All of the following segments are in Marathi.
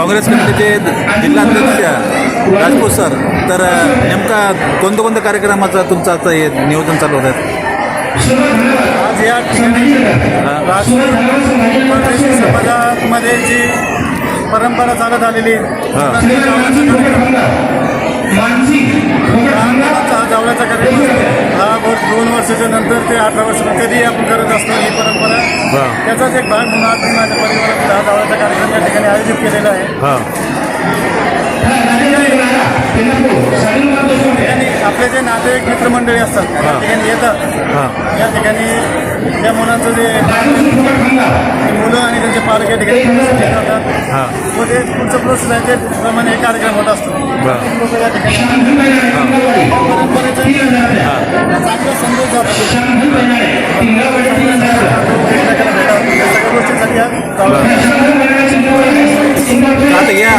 काँग्रेस कमिटीचे जिल्हाध्यक्ष राजपूत सर तर नेमका कोणत्या कोणत्या कार्यक्रमाचं तुमचं आता हे नियोजन चालू होत आहे आज या ठिकाणी राष्ट्रीय समाजामध्ये जी परंपरा चालत आलेली जावळ्याचा कार्यक्रम. हा दोन वर्षाच्या नंतर ते अठरा वर्ष कधी आपण करत असतो ही परंपरा. त्याचाच एक भाग म्हणून आज मी माझ्या परिवारात हा जावळ्याचा कार्यक्रम या ठिकाणी आयोजित केलेला आहे. हां. आणि आपले जे नातेवाईक मित्रमंडळी असतात त्या ठिकाणी येतात. हां. या ठिकाणी त्या मुलांचं जे मुलं आणि त्यांचे पालक या ठिकाणी हां. व ते पुढचं प्रोसेस आहे त्याप्रमाणे हे कार्यक्रम होत असतो. या ठिकाणी परंपरेचा चांगला संदेश जातो. या.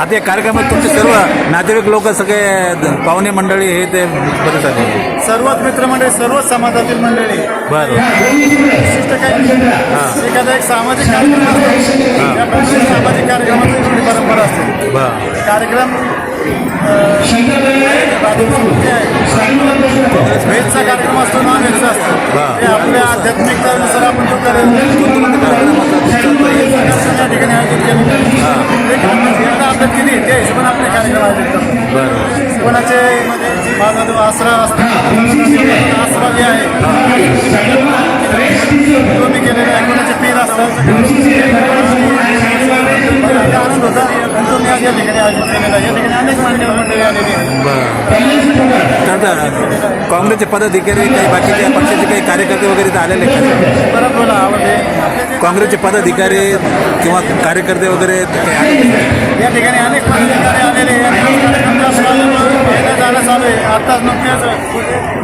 आता या कार्यक्रमात तुमचे सर्व नातेवाईक लोक सगळे पाहुणे मंडळी हे ते बरेच आले सर्वच मित्रमंडळी सर्वच समाजातील मंडळी. बरं. विशिष्ट काही एखादा एक सामाजिक कार्यक्रम असतो. त्या प्रत्येक सामाजिक कार्यक्रमाची थोडी परंपरा असते. बरं. कार्यक्रम व्हेजचा बरं. कोणाचे? मध्ये माझा जो आसरा असतो आसरा जे आहे. तो मी केलेला आहे. कोणाचे पीर असतात? आनंद होता. तो मी आज या ठिकाणी आयोजित केलेला आहे. या ठिकाणी अनेक मान्यवर मंडळी आलेली आहेत. बरं तर आता काँग्रेसचे पदाधिकारी काही बाकीच्या पक्षाचे काही कार्यकर्ते वगैरे तर आलेले? परत बोला आवडते काँग्रेसचे पदाधिकारी किंवा कार्यकर्ते वगैरे? या ठिकाणी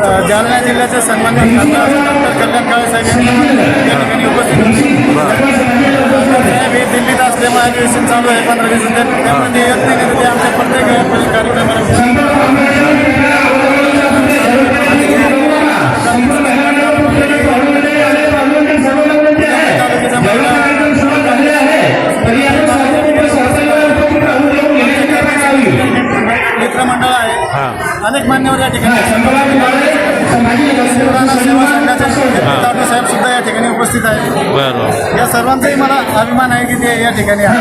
जालना जिल्ह्याचे सन्मानित खासदार डॉक्टर कल्याण साहेब यांनी उपस्थित होते. साहेब हे अधिवेशन चालू आहे, पंधरा दिवसांचे त्यामुळे ते येत नाही ते आमच्या प्रत्येक आहे. अनेक मान्यवर या ठिकाणी संघाचे दादू साहेब सुद्धा या ठिकाणी उपस्थित आहेत या सर्वांचाही मला अभिमान आहे की ते या ठिकाणी आहे